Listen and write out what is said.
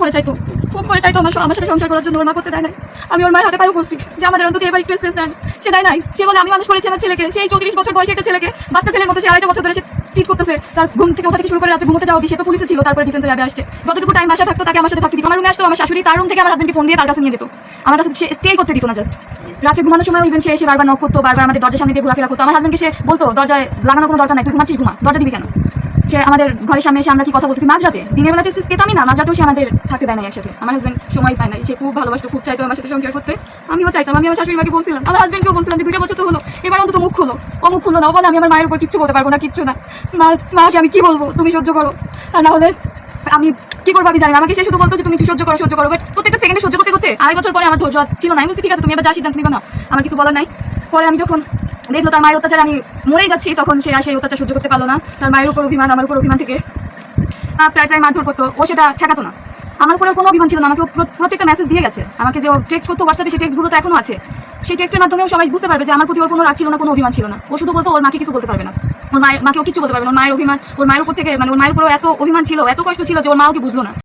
করে চাইতো, খুব করে চাইতো আমার আমার সাথে সংসার করার জন্য ওর মা করতে দেয় নাই। আমি ওর মায়ের হাতে পায়েও করছি যে আমাদের অন্তত এবার একটু স্পেস দেন। সে দেয় নাই, সে বলে, আমি মানুষ করেছি আমার ছেলেকে, সেই চৌত্রিশ বছর বয়সে একটা ছেলেকে, বাচ্চা ছেলের মতো সে আড়াইটা বছর ধরে সে ট্রিট করতেছে। তার ঘুম থেকে ওঠা শুরু করে রাতে ঘুমোতে যাওয়া সে তো পুলিশে ছিল, তারপরে ডিফেন্সে যাবে আসছে। যতটুকু টাইম বাসা থাকতো তাকে আমার সাথে থাকতে দিত। আমার রুমে আসতো, আমার শাশুড়ি তার রুম থেকে আমার হাজবেন্ডকে ফোন দিয়ে তার কাছে নিয়ে যেত। আমার কাছে সে স্টে করতে দিত না জাস্ট রাতে ঘুমানোর সময় ইভেন সে এসে বারবার নক করতো, বারবার আমাদের দরজার সামনে দিয়ে ঘোরাফেরা করতো। আমার হাজবেন্ডকে সে বলতো, দরজায় লাগানোর কোনো দরকার নাই, তুই ঘুমাচ্ছিস, ঘুমা। দরজা দিবি কেন? সে আমাদের ঘরের সামনে এসে আমরা কি কথা বলতেছি মাঝরাতে? দিনের বেলাতে স্পেস পেতামই না, মাঝরাতেও সে আমাদের থাকতে দেয় না একসাথে। আমার হাজবেন্ড সময় পায় না সে খুব ভালোবাসতো, খুব চাইতো আমার সাথে সংসার করতে। আমিও চাইতাম আমি আমার শাশুড়ি মাকে বলছিলাম, আমার হাজব্যান্ডকেও বলছিলাম যে দুটো বছর তো হলো, এবার অন্তত মুখ খুলো। ও মুখ না বলে আমি আমার মায়ের উপর কিচ্ছু বলতে পারব না, কিচ্ছু না। মা, মাকে আমি কি বলব? তুমি সহ্য করো। আর না হলে আমি কি করব আমি জানি আমাকে সে শুধু বলতো যে তুমি সহ্য করো সহ্য করো। বাট প্রত্যেকটা সেকেন্ডে সহ্য করতে করতে আড়াই বছর পরে আমার ধৈর্য ছিল না, আমি ঠিক আছে, তুমি এবার যা সিদ্ধান্ত নিবে, না। আমার কিছু বলার নাই। পরে আমি যখন দেখল তার মায়ের অত্যাচার আমি মরেই যাচ্ছি, তখন সে আর সেই অত্যাচার সহ্য করতে পারল না। তার মায়ের উপর অভিমান, আমার উপর অভিমান থেকে। প্রায় প্রায় মারধর করতো। ও সেটা ঠেকাতো না। আমার উপর কোনো অভিমান ছিল না। আমাকে ও প্রত্যেকটা মেসেজ দিয়ে গেছে। আমাকে যে টেক্সট করতো হোয়াটসঅ্যাপে সেই টেক্সটগুলো তো এখনও আছে। সেই টেক্সটের মাধ্যমেও সবাই বুঝতে পারবে যে আমার প্রতি ওর কোনো রাগ ছিল না, কোনো অভিমান ছিল না। ও শুধু বলতো, ওর মাকে কিছু বলতে পারবে না। ওর মায়ের মাকেও কিছু বলতে পারবে না। ওর মায়ের অভিমান, ওর মায়ের উপর থেকে মানে ওর মায়ের উপরেও এত অভিমান ছিল, এত কষ্ট ছিল যে ওর মাও কি বুঝলো না।